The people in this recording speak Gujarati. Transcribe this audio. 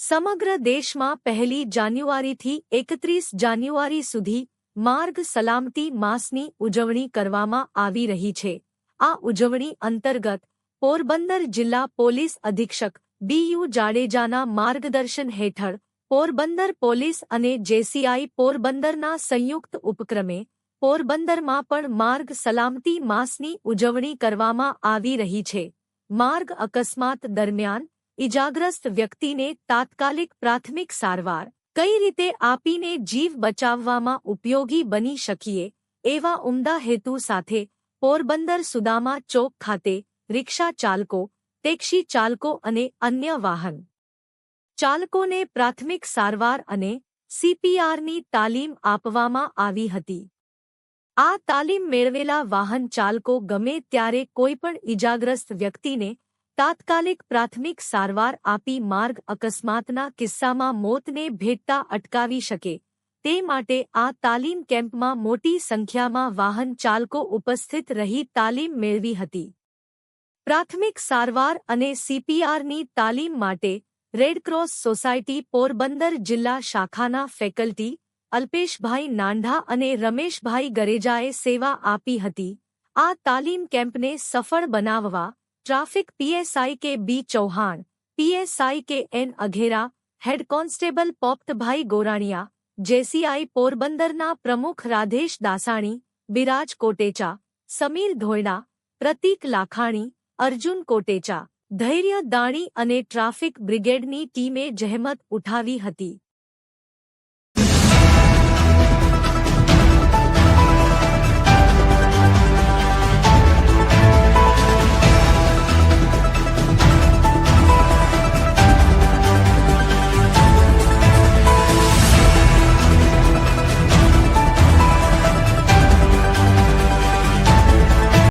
સમગ્ર દેશમાં પહેલી જાન્યુઆરીથી એકત્રીસ જાન્યુઆરી સુધી માર્ગ સલામતી માસની ઉજવણી કરવામાં આવી રહી છે. આ ઉજવણી અંતર્ગત પોરબંદર જિલ્લા પોલીસ અધિક્ષક બીયુ જાડેજાના માર્ગદર્શન હેઠળ પોરબંદર પોલીસ અને જેસીઆઈ પોરબંદરના સંયુક્ત ઉપક્રમે પોરબંદરમાં પણ માર્ગ સલામતી માસની ઉજવણી કરવામાં આવી રહી છે. માર્ગ અકસ્માત દરમિયાન ઇજાગ્રસ્ત વ્યક્તિને તાત્કાલિક પ્રાથમિક સારવાર કઈ રીતે આપીને જીવ બચાવવામાં ઉપયોગી બની શકીએ એવા ઉમદા હેતુ સાથે પોરબંદર સુદામા ચોક ખાતે રિક્ષા ચાલકો, ટેક્સી ચાલકો અને અન્ય વાહન ચાલકોને પ્રાથમિક સારવાર અને સીપીઆરની તાલીમ આપવામાં આવી હતી. આ તાલીમ મેળવેલા વાહન ચાલકો ગમે ત્યારે કોઈપણ ઇજાગ્રસ્ત વ્યક્તિને તાત્કાલિક પ્રાથમિક સારવાર આપી માર્ગ અકસ્માતના કિસ્સામાં મોતને ભેટતા અટકાવી શકે. તે માટે આ તાલીમ કેમ્પમાં મોટી સંખ્યામાં વાહન ચાલકો ઉપસ્થિત રહી તાલીમ મેળવી હતી. પ્રાથમિક સારવાર અને સીપીઆરની તાલીમ માટે રેડક્રોસ સોસાયટી પોરબંદર જિલ્લા શાખાના ફેકલ્ટી અલ્પેશભાઈ નાંઢા અને રમેશભાઈ ગરેજાએ સેવા આપી હતી. આ તાલીમ કેમ્પને સફળ બનાવવા traffic PSI K B Chauhan, PSI K N Aghera, head constable Popatbhai Goraniya, JCI પોરબંદરના પ્રમુખ રાધેશ દાસાણી, બિરાજ કોટેચા, સમીર ધોયડા, પ્રતીક લાખાણી, અર્જુન કોટેચા. ધૈર્ય દાણી અને ટ્રાફિક બ્રિગેડની ટીમે જહેમત ઉઠાવી હતી.